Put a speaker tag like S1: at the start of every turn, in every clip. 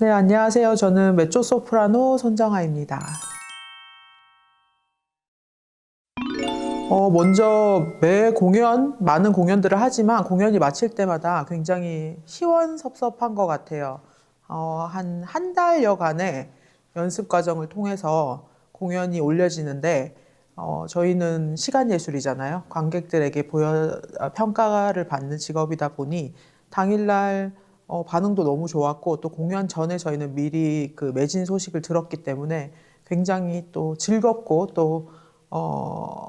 S1: 네, 안녕하세요. 저는 메조 소프라노 손정아입니다. 어, 먼저 매 공연, 많은 공연들을 하지만 공연이 마칠 때마다 굉장히 시원섭섭한 것 같아요. 어, 한, 한 달여간의 연습 과정을 통해서 공연이 올려지는데, 어, 저희는 시간 예술이잖아요. 관객들에게 보여, 어, 평가를 받는 직업이다 보니 당일날 어, 반응도 너무 좋았고 또 공연 전에 저희는 미리 그 매진 소식을 들었기 때문에 굉장히 또 즐겁고 또 어,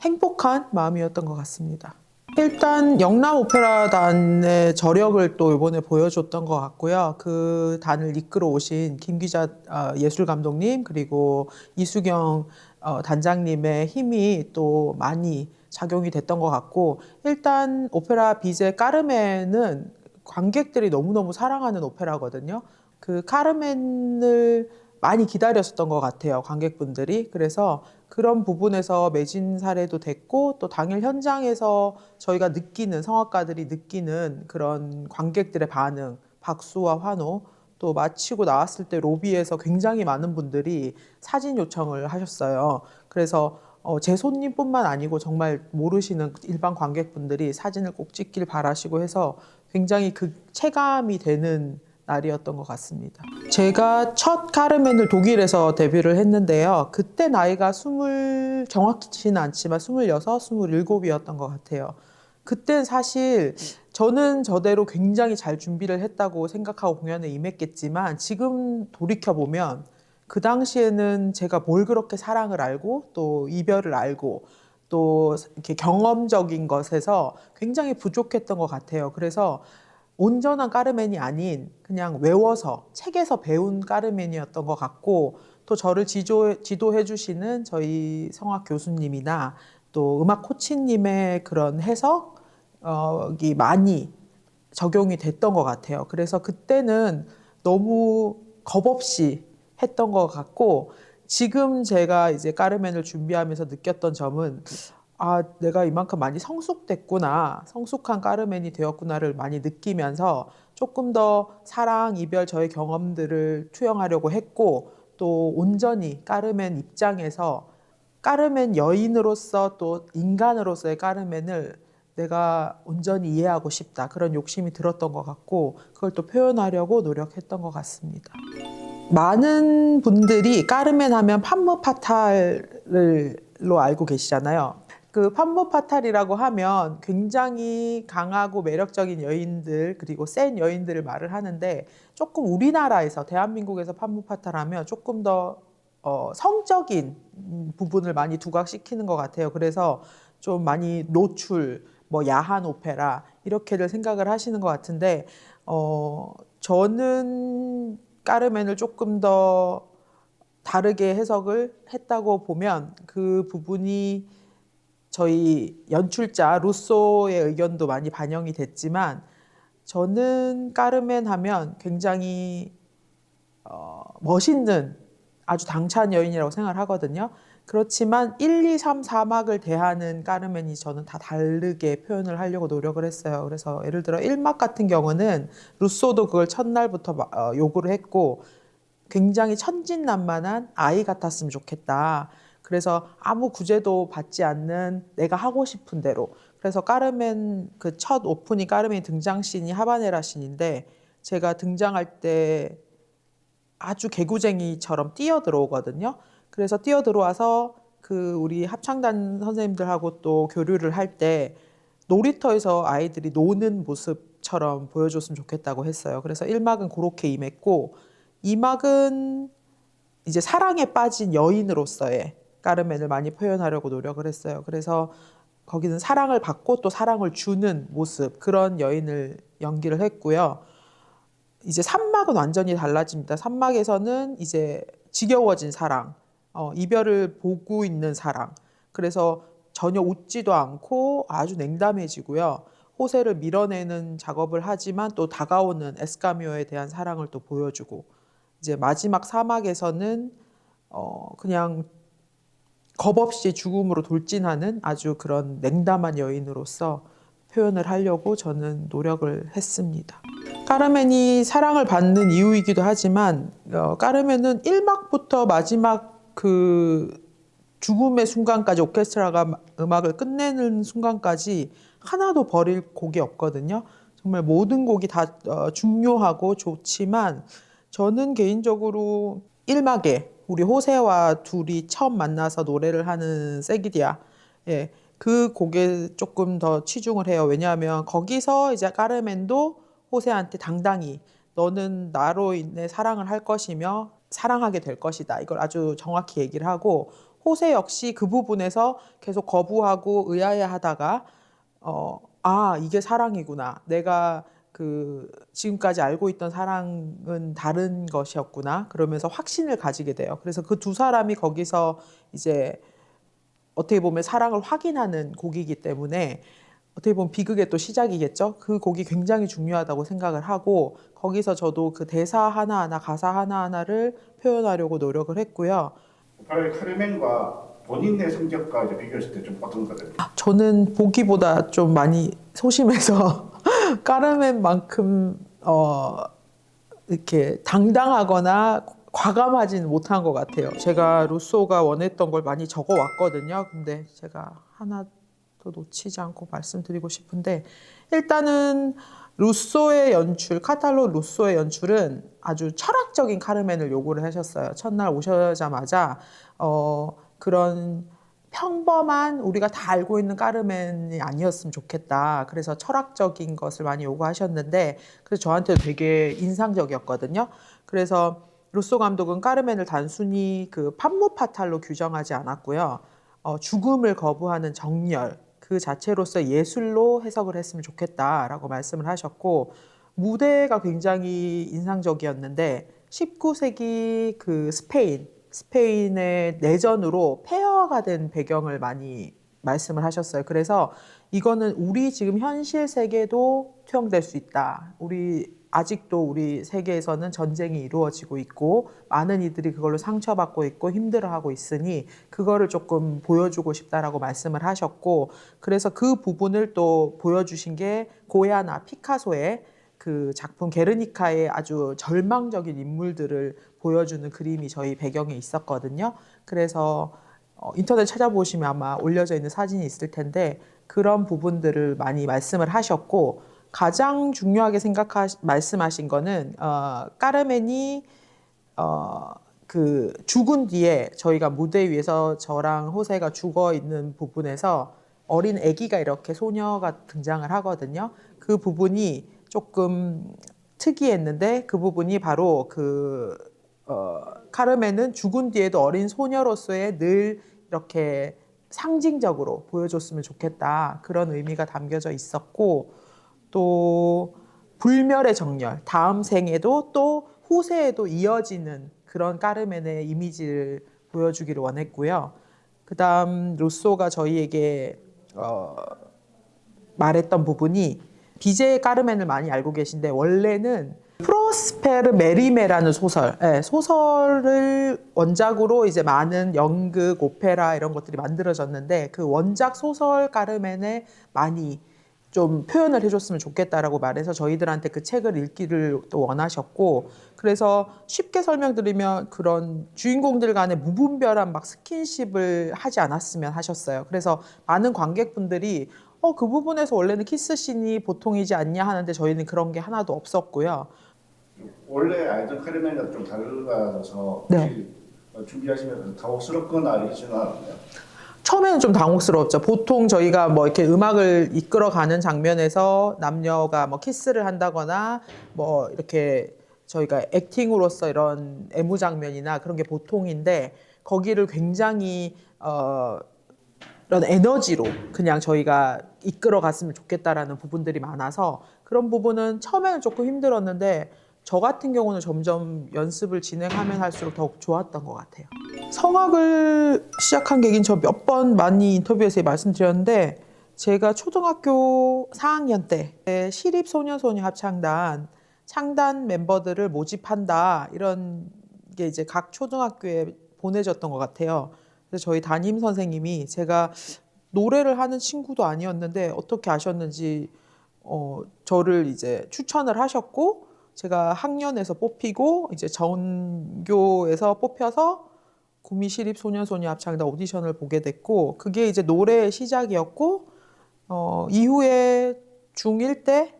S1: 행복한 마음이었던 것 같습니다. 일단 영남 오페라단의 저력을 또 이번에 보여줬던 것 같고요. 그 단을 이끌어 오신 김기자 어, 예술 감독님 그리고 이수경 어, 단장님의 힘이 또 많이 작용이 됐던 것 같고 일단 오페라 비제 까르멘은 관객들이 너무너무 사랑하는 오페라거든요. 그 카르멘을 많이 기다렸었던 것 같아요. 관객분들이. 그래서 그런 부분에서 매진 사례도 됐고 또 당일 현장에서 저희가 느끼는 성악가들이 느끼는 그런 관객들의 반응, 박수와 환호 또 마치고 나왔을 때 로비에서 굉장히 많은 분들이 사진 요청을 하셨어요. 그래서 어, 제 손님뿐만 아니고 정말 모르시는 일반 관객분들이 사진을 꼭 찍길 바라시고 해서 굉장히 그 체감이 되는 날이었던 것 같습니다. 제가 첫 카르멘을 독일에서 데뷔를 했는데요. 그때 나이가 스물 정확히는 않지만 스물여섯, 스물일곱이었던 것 같아요. 그땐 사실 저는 저대로 굉장히 잘 준비를 했다고 생각하고 공연에 임했겠지만 지금 돌이켜 보면 그 당시에는 제가 뭘 그렇게 사랑을 알고 또 이별을 알고 또 이렇게 경험적인 것에서 굉장히 부족했던 것 같아요. 그래서 온전한 까르멘이 아닌 그냥 외워서 책에서 배운 까르멘이었던 것 같고 또 저를 지조, 지도해 주시는 저희 성악 교수님이나 또 음악 코치님의 그런 해석이 많이 적용이 됐던 것 같아요. 그래서 그때는 너무 겁 없이 했던 것 같고 지금 제가 이제 까르멘을 준비하면서 느꼈던 점은 아, 내가 이만큼 많이 성숙됐구나, 성숙한 까르멘이 되었구나를 많이 느끼면서 조금 더 사랑, 이별, 저의 경험들을 투영하려고 했고, 또 온전히 까르멘 입장에서 까르멘 여인으로서 또 인간으로서의 까르멘을 내가 온전히 이해하고 싶다. 그런 욕심이 들었던 것 같고, 그걸 또 표현하려고 노력했던 것 같습니다. 많은 분들이 까르멘 하면 판무 파탈로 알고 계시잖아요. 그 판무 파탈이라고 하면 굉장히 강하고 매력적인 여인들 그리고 센 여인들을 말을 하는데 조금 우리나라에서 대한민국에서 판무 파탈하면 조금 더 어, 성적인 부분을 많이 두각시키는 것 같아요. 그래서 좀 많이 노출, 뭐 야한 오페라 이렇게들 생각을 하시는 것 같은데 어, 저는 까르멘을 조금 더 다르게 해석을 했다고 보면 그 부분이 저희 연출자 루소의 의견도 많이 반영이 됐지만 저는 까르멘 하면 굉장히 어, 멋있는 아주 당찬 여인이라고 생각을 하거든요. 그렇지만 1, 2, 3, 4막을 대하는 까르멘이 저는 다 다르게 표현을 하려고 노력을 했어요. 그래서 예를 들어 1막 같은 경우는 루소도 그걸 첫날부터 어, 요구를 했고 굉장히 천진난만한 아이 같았으면 좋겠다. 그래서 아무 구제도 받지 않는 내가 하고 싶은 대로. 그래서 까르멘 그 첫 오프닝 까르멘 등장 씬이 하바네라 씬인데 제가 등장할 때 아주 개구쟁이처럼 뛰어 들어오거든요. 그래서 뛰어 들어와서 그 우리 합창단 선생님들하고 또 교류를 할 때 놀이터에서 아이들이 노는 모습처럼 보여줬으면 좋겠다고 했어요. 그래서 1막은 그렇게 임했고 2막은 이제 사랑에 빠진 여인으로서의 까르멘을 많이 표현하려고 노력을 했어요. 그래서 거기는 사랑을 받고 또 사랑을 주는 모습 그런 여인을 연기를 했고요. 이제 3막은 완전히 달라집니다. 3막에서는 이제 지겨워진 사랑, 어, 이별을 보고 있는 사랑. 그래서 전혀 웃지도 않고 아주 냉담해지고요. 호세를 밀어내는 작업을 하지만 또 다가오는 에스카미오에 대한 사랑을 또 보여주고 이제 마지막 사막에서는 어, 그냥 겁 없이 죽음으로 돌진하는 아주 그런 냉담한 여인으로서 표현을 하려고 저는 노력을 했습니다. 까르멘이 사랑을 받는 이유이기도 하지만 어, 까르멘은 1막부터 마지막 그 죽음의 순간까지 오케스트라가 마- 음악을 끝내는 순간까지 하나도 버릴 곡이 없거든요. 정말 모든 곡이 다 어, 중요하고 좋지만 저는 개인적으로 1막에 우리 호세와 둘이 처음 만나서 노래를 하는 세기디아 예, 그 곡에 조금 더 치중을 해요. 왜냐하면 거기서 이제 까르멘도 호세한테 당당히 너는 나로 인해 사랑을 할 것이며 사랑하게 될 것이다. 이걸 아주 정확히 얘기를 하고 호세 역시 그 부분에서 계속 거부하고 의아해하다가 어, 아 이게 사랑이구나. 내가 그 지금까지 알고 있던 사랑은 다른 것이었구나. 그러면서 확신을 가지게 돼요. 그래서 그 두 사람이 거기서 이제 어떻게 보면 사랑을 확인하는 곡이기 때문에 어떻게 보면 비극의 또 시작이겠죠. 그 곡이 굉장히 중요하다고 생각을 하고 거기서 저도 그 대사 하나하나 가사 하나하나를 표현하려고 노력을 했고요.
S2: 오페라의 카르멘과 본인의 성격과 이제 비교했을 때 좀 어떤 거예요?
S1: 저는 보기보다 좀 많이 소심해서 까르멘만큼 어 이렇게 당당하거나 과감하진 못한 것 같아요. 제가 루소가 원했던 걸 많이 적어 왔거든요. 근데 제가 하나 도 놓치지 않고 말씀드리고 싶은데 일단은 루소의 연출, 카탈로 루소의 연출은 아주 철학적인 카르멘을 요구를 하셨어요. 첫날 오셔자마자 어 그런 평범한 우리가 다 알고 있는 까르멘이 아니었으면 좋겠다. 그래서 철학적인 것을 많이 요구하셨는데 그래서 저한테 되게 인상적이었거든요. 그래서 루소 감독은 까르멘을 단순히 그 판무파탈로 규정하지 않았고요. 어, 죽음을 거부하는 정열 그 자체로서 예술로 해석을 했으면 좋겠다라고 말씀을 하셨고 무대가 굉장히 인상적이었는데 19세기 그 스페인 스페인의 내전으로 폐허가 된 배경을 많이 말씀을 하셨어요. 그래서 이거는 우리 지금 현실 세계도 투영될 수 있다. 우리 아직도 우리 세계에서는 전쟁이 이루어지고 있고 많은 이들이 그걸로 상처받고 있고 힘들어하고 있으니 그거를 조금 보여주고 싶다라고 말씀을 하셨고 그래서 그 부분을 또 보여주신 게 고야나 피카소의 그 작품 게르니카의 아주 절망적인 인물들을 보여주는 그림이 저희 배경에 있었거든요. 그래서 어, 인터넷 찾아보시면 아마 올려져 있는 사진이 있을 텐데 그런 부분들을 많이 말씀을 하셨고 가장 중요하게 생각하 말씀하신 거는 어, 까르멘이 어, 그 죽은 뒤에 저희가 무대 위에서 저랑 호세가 죽어 있는 부분에서 어린 아기가 이렇게 소녀가 등장을 하거든요. 그 부분이 조금 특이했는데 그 부분이 바로 그 어, 카르멘은 죽은 뒤에도 어린 소녀로서의 늘 이렇게 상징적으로 보여줬으면 좋겠다 그런 의미가 담겨져 있었고 또 불멸의 정렬 다음 생에도 또 후세에도 이어지는 그런 까르멘의 이미지를 보여주기를 원했고요. 그 다음 루소가 저희에게 어, 말했던 부분이 비제 까르멘을 많이 알고 계신데 원래는 프로스페르 메리메라는 소설, 예, 소설을 원작으로 이제 많은 연극, 오페라 이런 것들이 만들어졌는데 그 원작 소설 까르멘에 많이 좀 표현을 해줬으면 좋겠다라고 말해서 저희들한테 그 책을 읽기를 또 원하셨고 그래서 쉽게 설명드리면 그런 주인공들 간의 무분별한 막 스킨십을 하지 않았으면 하셨어요. 그래서 많은 관객분들이 어, 그 부분에서 원래는 키스씬이 보통이지 않냐 하는데 저희는 그런 게 하나도 없었고요.
S2: 원래 알던 카르멘과 좀 달라서
S1: 네.
S2: 준비하시면서 당혹스럽거나 이러지는 않았나요?
S1: 처음에는 좀 당혹스러웠죠. 보통 저희가 뭐 이렇게 음악을 이끌어가는 장면에서 남녀가 뭐 키스를 한다거나 뭐 이렇게 저희가 액팅으로서 이런 애무 장면이나 그런 게 보통인데 거기를 굉장히 어 이런 에너지로 그냥 저희가 이끌어 갔으면 좋겠다라는 부분들이 많아서 그런 부분은 처음에는 조금 힘들었는데 저 같은 경우는 점점 연습을 진행하면 할수록 더욱 좋았던 것 같아요. 성악을 시작한 계기는 저 몇 번 많이 인터뷰에서 말씀드렸는데 제가 초등학교 4학년 때 시립소년소녀 합창단 창단 멤버들을 모집한다 이런 게 이제 각 초등학교에 보내졌던 것 같아요. 그래서 저희 담임 선생님이 제가 노래를 하는 친구도 아니었는데 어떻게 아셨는지 어, 저를 이제 추천을 하셨고 제가 학년에서 뽑히고 이제 전교에서 뽑혀서 구미시립 소년소녀 합창단 오디션을 보게 됐고 그게 이제 노래의 시작이었고 어, 이후에 중1 때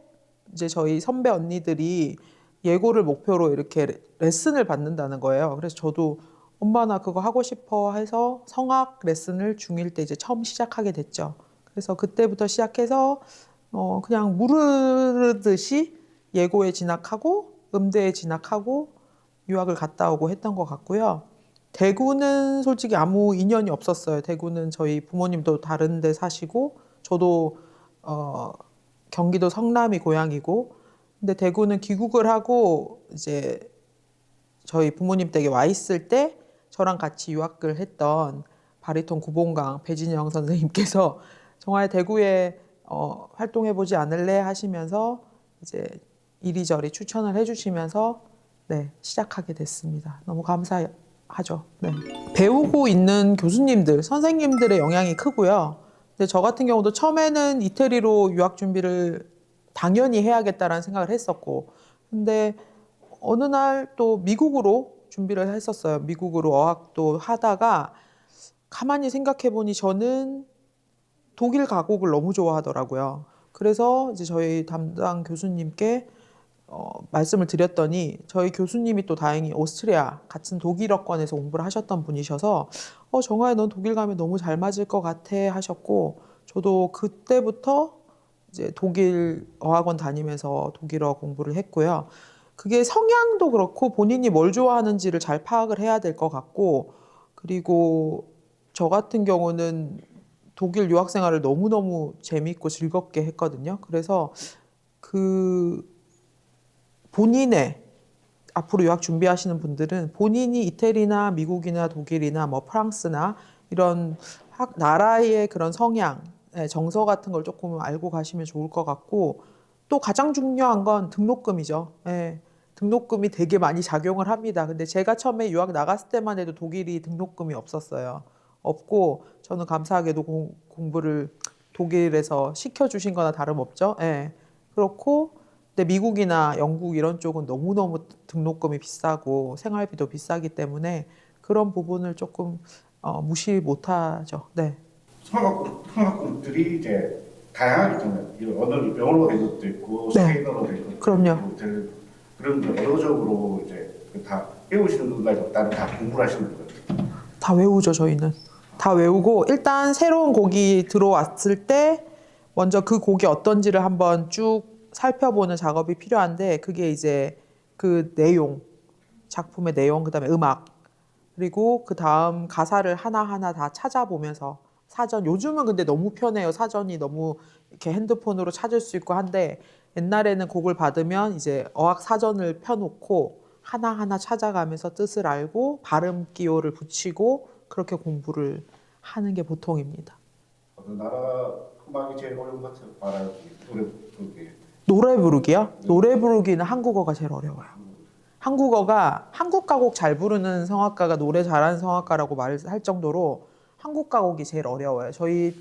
S1: 이제 저희 선배 언니들이 예고를 목표로 이렇게 레- 레슨을 받는다는 거예요. 그래서 저도 엄마 나 그거 하고 싶어 해서 성악 레슨을 중1 때 이제 처음 시작하게 됐죠. 그래서 그때부터 시작해서 어 그냥 무르듯이 예고에 진학하고 음대에 진학하고 유학을 갔다 오고 했던 것 같고요. 대구는 솔직히 아무 인연이 없었어요. 대구는 저희 부모님도 다른 데 사시고 저도 어 경기도 성남이 고향이고 근데 대구는 귀국을 하고 이제 저희 부모님 댁에 와 있을 때 저랑 같이 유학을 했던 바리톤 구봉강 배진영 선생님께서 정말 대구에 어, 활동해 보지 않을래 하시면서 이제 이리저리 추천을 해주시면서 네 시작하게 됐습니다. 너무 감사하죠. 네. 배우고 있는 교수님들, 선생님들의 영향이 크고요. 근데 저 같은 경우도 처음에는 이태리로 유학 준비를 당연히 해야겠다라는 생각을 했었고, 근데 어느 날 또 미국으로 준비를 했었어요. 미국으로 어학도 하다가 가만히 생각해 보니 저는 독일 가곡을 너무 좋아하더라고요. 그래서 이제 저희 담당 교수님께 어, 말씀을 드렸더니 저희 교수님이 또 다행히 오스트리아 같은 독일어권에서 공부를 하셨던 분이셔서 어, 정아야 넌 독일 가면 너무 잘 맞을 것 같아 하셨고 저도 그때부터 이제 독일 어학원 다니면서 독일어 공부를 했고요. 그게 성향도 그렇고 본인이 뭘 좋아하는지를 잘 파악을 해야 될 것 같고 그리고 저 같은 경우는 독일 유학 생활을 너무너무 재밌고 즐겁게 했거든요. 그래서 그 본인의 앞으로 유학 준비하시는 분들은 본인이 이태리나 미국이나 독일이나 뭐 프랑스나 이런 학, 나라의 그런 성향, 예, 정서 같은 걸 조금 알고 가시면 좋을 것 같고 또 가장 중요한 건 등록금이죠. 예, 등록금이 되게 많이 작용을 합니다. 근데 제가 처음에 유학 나갔을 때만 해도 독일이 등록금이 없었어요. 없고 저는 감사하게도 공, 공부를 독일에서 시켜주신 거나 다름없죠. 예. 그렇고 근데 미국이나 영국 이런 쪽은 너무너무 등록금이 비싸고 생활비도 비싸기 때문에 그런 부분을 조금 어, 무시 못하죠. 네.
S2: 성악 성악들이 이제 다양하게 있잖아요. 이런 언어 영어로 된 것도 있고
S1: 네.
S2: 스페인어로 된 것도
S1: 그럼요.
S2: 있고 될- 그런 게 언어적으로 이제 다 배우시는 것까지 없다는 다 공부를 하시는 거예요.
S1: 다 외우죠, 저희는. 다 외우고 일단 새로운 곡이 들어왔을 때 먼저 그 곡이 어떤지를 한번 쭉 살펴보는 작업이 필요한데 그게 이제 그 내용, 작품의 내용, 그다음에 음악 그리고 그 다음 가사를 하나하나 다 찾아보면서 사전 요즘은 근데 너무 편해요. 사전이 너무 이렇게 핸드폰으로 찾을 수 있고 한데 옛날에는 곡을 받으면 이제 어학 사전을 펴놓고 하나하나 찾아가면서 뜻을 알고 발음 기호를 붙이고 그렇게 공부를 하는 게 보통입니다.
S2: 나라 음악이 제일 어려운 것 같아요. 말하기 부르기.
S1: 노래 부르기요? 노래 부르기는 한국어가 제일 어려워요. 한국어가 한국 가곡 잘 부르는 성악가가 노래 잘하는 성악가라고 말할 정도로 한국 가곡이 제일 어려워요. 저희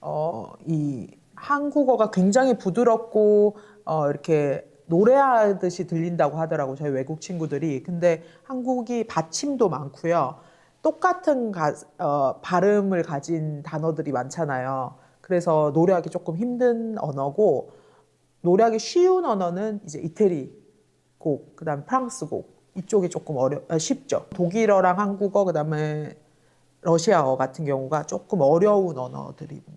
S1: 어, 이 한국어가 굉장히 부드럽고 어, 이렇게 노래하듯이 들린다고 하더라고 저희 외국 친구들이. 근데 한국이 받침도 많고요. 똑같은 가, 어, 발음을 가진 단어들이 많잖아요. 그래서 노래하기 조금 힘든 언어고 노래하기 쉬운 언어는 이제 이태리 곡, 그다음 프랑스 곡 이쪽이 조금 어려 아, 쉽죠. 독일어랑 한국어 그다음에 러시아어 같은 경우가 조금 어려운 언어들입니다.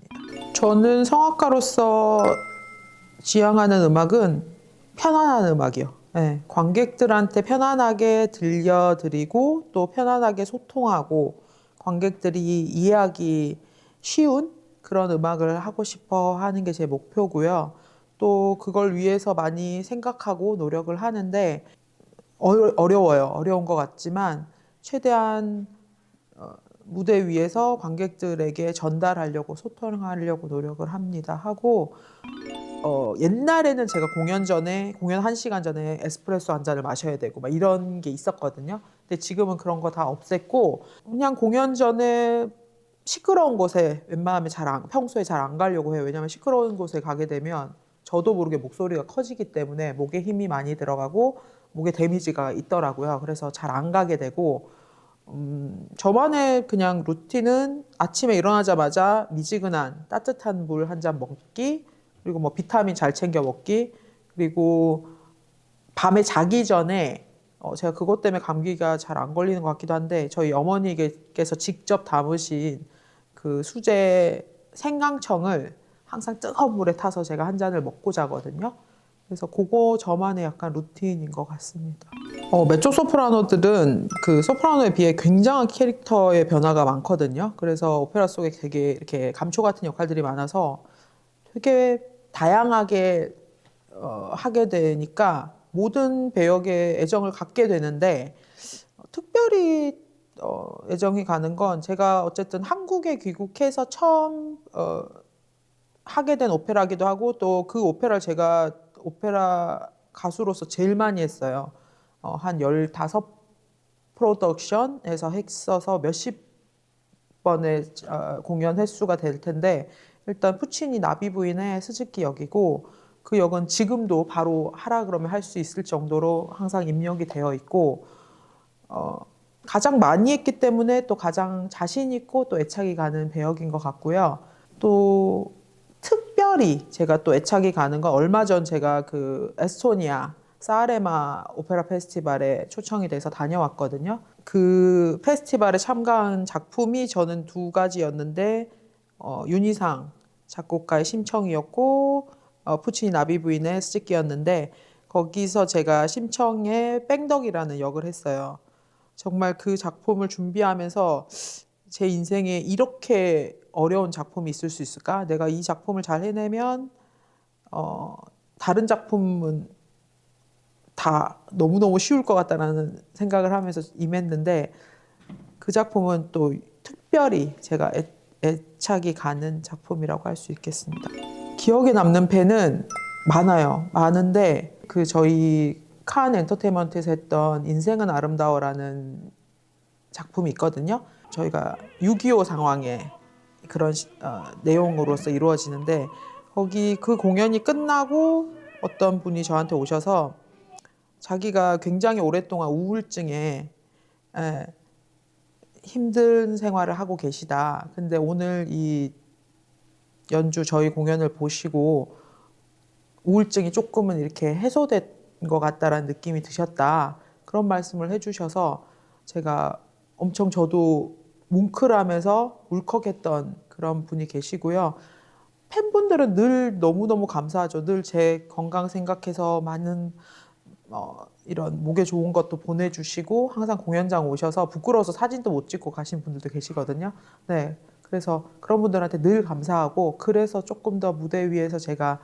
S1: 저는 성악가로서 지향하는 음악은 편안한 음악이요. 네, 관객들한테 편안하게 들려드리고 또 편안하게 소통하고 관객들이 이해하기 쉬운 그런 음악을 하고 싶어 하는 게 제 목표고요. 또 그걸 위해서 많이 생각하고 노력을 하는데 어려, 어려워요. 어려운 것 같지만 최대한 어, 무대 위에서 관객들에게 전달하려고 소통하려고 노력을 합니다. 하고 어, 옛날에는 제가 공연 전에 공연 한 시간 전에 에스프레소 한 잔을 마셔야 되고 막 이런 게 있었거든요. 근데 지금은 그런 거 다 없앴고 그냥 공연 전에 시끄러운 곳에 웬만하면 잘 안, 평소에 잘 안 가려고 해요. 왜냐하면 시끄러운 곳에 가게 되면 저도 모르게 목소리가 커지기 때문에 목에 힘이 많이 들어가고 목에 데미지가 있더라고요. 그래서 잘 안 가게 되고 음, 저만의 그냥 루틴은 아침에 일어나자마자 미지근한 따뜻한 물 한 잔 먹기 그리고 뭐 비타민 잘 챙겨 먹기 그리고 밤에 자기 전에 어, 제가 그것 때문에 감기가 잘 안 걸리는 것 같기도 한데 저희 어머니께서 직접 담으신 그 수제 생강청을 항상 뜨거운 물에 타서 제가 한 잔을 먹고 자거든요. 그래서 그거 저만의 약간 루틴인 것 같습니다. 어, 메조 소프라노들은 그 소프라노에 비해 굉장한 캐릭터의 변화가 많거든요. 그래서 오페라 속에 되게 이렇게 감초 같은 역할들이 많아서 되게 다양하게 어, 하게 되니까 모든 배역에 애정을 갖게 되는데 어, 특별히 어, 애정이 가는 건 제가 어쨌든 한국에 귀국해서 처음 어, 하게 된 오페라기도 하고 또 그 오페라를 제가 오페라 가수로서 제일 많이 했어요. 어, 한 15 프로덕션에서 했어서 몇십 번의 어, 공연 횟수가 될 텐데 일단 푸치니 나비 부인의 스즈키 역이고 그 역은 지금도 바로 하라 그러면 할 수 있을 정도로 항상 입력이 되어 있고 어, 가장 많이 했기 때문에 또 가장 자신 있고 또 애착이 가는 배역인 것 같고요. 또 특별히 제가 또 애착이 가는 건 얼마 전 제가 그 에스토니아 사레마 오페라 페스티벌에 초청이 돼서 다녀왔거든요. 그 페스티벌에 참가한 작품이 저는 두 가지였는데 어, 윤희상 작곡가의 심청이었고 어, 푸치니 나비 부인의 스즈키였는데 거기서 제가 심청의 뺑덕이라는 역을 했어요. 정말 그 작품을 준비하면서 제 인생에 이렇게 어려운 작품이 있을 수 있을까? 내가 이 작품을 잘 해내면 어, 다른 작품은 다 너무너무 쉬울 것 같다라는 생각을 하면서 임했는데 그 작품은 또 특별히 제가 애, 애착이 가는 작품이라고 할 수 있겠습니다. 기억에 남는 팬은 많아요. 많은데 그 저희 칸 엔터테인먼트에서 했던 인생은 아름다워라는 작품이 있거든요. 저희가 6.25 상황에 그런 시- 어, 내용으로서 이루어지는데 거기 그 공연이 끝나고 어떤 분이 저한테 오셔서 자기가 굉장히 오랫동안 우울증에 에, 힘든 생활을 하고 계시다. 근데 오늘 이 연주 저희 공연을 보시고 우울증이 조금은 이렇게 해소된 것 같다라는 느낌이 드셨다. 그런 말씀을 해주셔서 제가 엄청 저도 뭉클하면서 울컥했던 그런 분이 계시고요. 팬분들은 늘 너무너무 감사하죠. 늘 제 건강 생각해서 많은 어, 이런 목에 좋은 것도 보내주시고 항상 공연장 오셔서 부끄러워서 사진도 못 찍고 가신 분들도 계시거든요. 네, 그래서 그런 분들한테 늘 감사하고 그래서 조금 더 무대 위에서 제가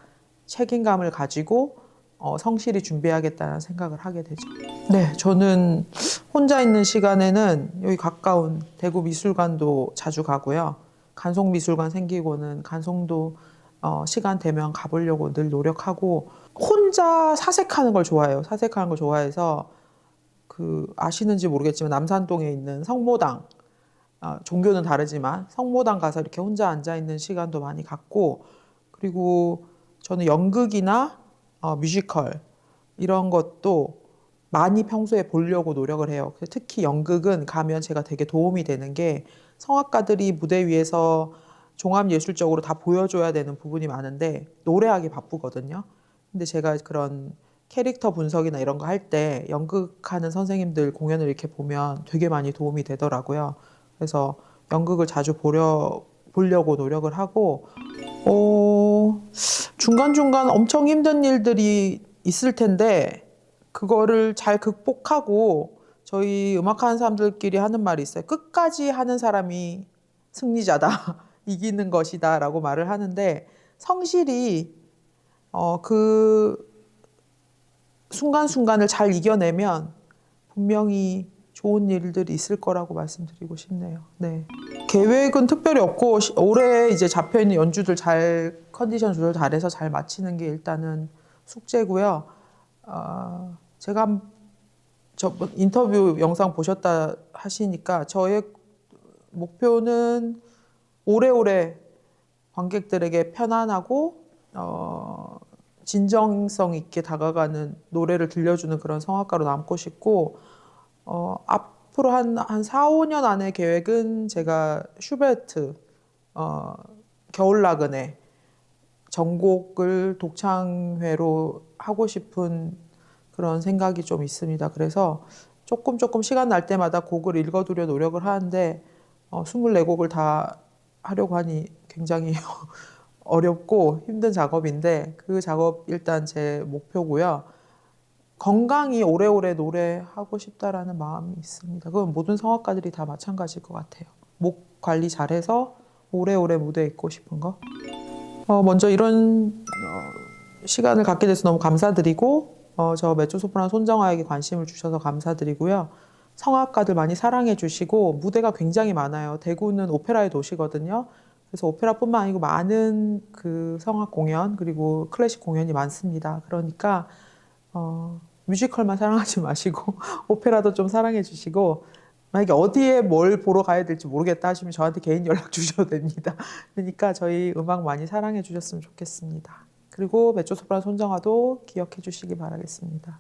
S1: 책임감을 가지고 어, 성실히 준비하겠다는 생각을 하게 되죠. 네, 저는 혼자 있는 시간에는 여기 가까운 대구 미술관도 자주 가고요. 간송 미술관 생기고는 간송도 어, 시간 되면 가보려고 늘 노력하고 혼자 사색하는 걸 좋아해요. 사색하는 걸 좋아해서 그 아시는지 모르겠지만 남산동에 있는 성모당 아, 종교는 다르지만 성모당 가서 이렇게 혼자 앉아 있는 시간도 많이 갖고 그리고 저는 연극이나 어, 뮤지컬 이런 것도 많이 평소에 보려고 노력을 해요. 특히 연극은 가면 제가 되게 도움이 되는 게 성악가들이 무대 위에서 종합예술적으로 다 보여줘야 되는 부분이 많은데 노래하기 바쁘거든요. 근데 제가 그런 캐릭터 분석이나 이런 거 할 때 연극하는 선생님들 공연을 이렇게 보면 되게 많이 도움이 되더라고요. 그래서 연극을 자주 보려, 보려고 노력을 하고, 어, 중간중간 엄청 힘든 일들이 있을 텐데, 그거를 잘 극복하고, 저희 음악하는 사람들끼리 하는 말이 있어요. 끝까지 하는 사람이 승리자다. 이기는 것이다. 라고 말을 하는데, 성실히, 어, 그 순간순간을 잘 이겨내면 분명히 좋은 일들이 있을 거라고 말씀드리고 싶네요. 네. 계획은 특별히 없고 시- 올해 이제 잡혀 있는 연주들 잘 컨디션 조절 잘해서 잘 마치는 게 일단은 숙제고요. 어, 제가 한- 저 인터뷰 영상 보셨다 하시니까 저의 목표는 오래오래 관객들에게 편안하고 어, 진정성 있게 다가가는 노래를 들려주는 그런 성악가로 남고 싶고 어, 앞으로 한, 한 4, 5년 안에 계획은 제가 슈베르트 어, 겨울나그네 전곡을 독창회로 하고 싶은 그런 생각이 좀 있습니다. 그래서 조금 조금 시간 날 때마다 곡을 읽어두려 노력을 하는데 어, 24곡을 다 하려고 하니 굉장히 어렵고 힘든 작업인데 그 작업 일단 제 목표고요. 건강히 오래오래 노래하고 싶다라는 마음이 있습니다. 그건 모든 성악가들이 다 마찬가지일 것 같아요. 목 관리 잘해서 오래오래 무대에 있고 싶은 거. 어, 먼저 이런 어, 시간을 갖게 돼서 너무 감사드리고 어, 저 메조소프라노 손정아에게 관심을 주셔서 감사드리고요. 성악가들 많이 사랑해 주시고 무대가 굉장히 많아요. 대구는 오페라의 도시거든요. 그래서 오페라뿐만 아니고 많은 그 성악 공연 그리고 클래식 공연이 많습니다. 그러니까 어, 뮤지컬만 사랑하지 마시고 오페라도 좀 사랑해 주시고 만약에 어디에 뭘 보러 가야 될지 모르겠다 하시면 저한테 개인 연락 주셔도 됩니다. 그러니까 저희 음악 많이 사랑해 주셨으면 좋겠습니다. 그리고 메조소프라노 손정아도 기억해 주시기 바라겠습니다.